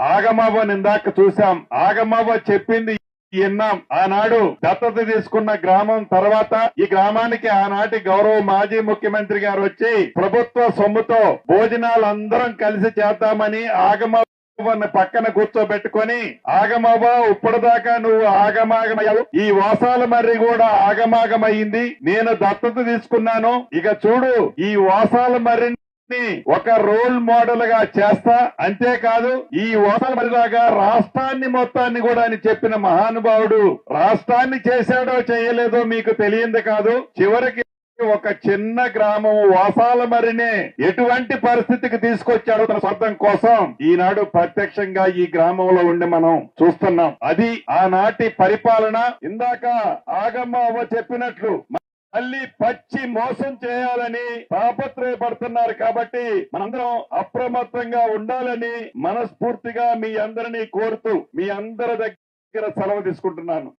ఆగమవ్వ ఇందాక చూశాం. ఆగమవ్వ చెప్పింది విన్నాం. ఆనాడు దత్తత తీసుకున్న గ్రామం తర్వాత ఈ గ్రామానికి ఆనాటి గౌరవ మాజీ ముఖ్యమంత్రి గారు వచ్చి ప్రభుత్వ సొమ్ముతో భోజనాలు అందరం కలిసి చేద్దామని ఆగమ పక్కన కూర్చోబెట్టుకొని ఆగమవ్వ ఇప్పటిదాకా నువ్వు ఆగమాగమయ్యావు. ఈ వాసాల మర్రి కూడా ఆగమాగమయ్యింది. నేను దత్తత తీసుకున్నాను. ఇక చూడు ఈ వాసాల మర్రిని Hmm. ఒక రోల్ మోడల్గా చేస్తా అంతేకాదు ఈ ఓటల మరిలాగా రాష్ట్రాన్ని మొత్తాన్ని కూడా అని చెప్పిన మహానుభావుడు రాష్ట్రాన్ని చేశాడో చేయలేదో మీకు తెలియంది కాదు. చివరికి ఒక చిన్న గ్రామం వాసాల మరినే ఎటువంటి పరిస్థితికి తీసుకొచ్చాడో తన స్వార్థం కోసం ఈనాడు ప్రత్యక్షంగా ఈ గ్రామంలో ఉండి మనం చూస్తున్నాం. అది ఆనాటి పరిపాలన. ఇందాక ఆగమ్మ చెప్పినట్లు మళ్ళీ పచ్చి మోసం చేయాలని తాపత్రయపడుతున్నారు కాబట్టి మనందరం అప్రమత్తంగా ఉండాలని మనస్ఫూర్తిగా మీ అందరినీ కోరుతూ మీ అందరి దగ్గర సెలవు తీసుకుంటున్నాను.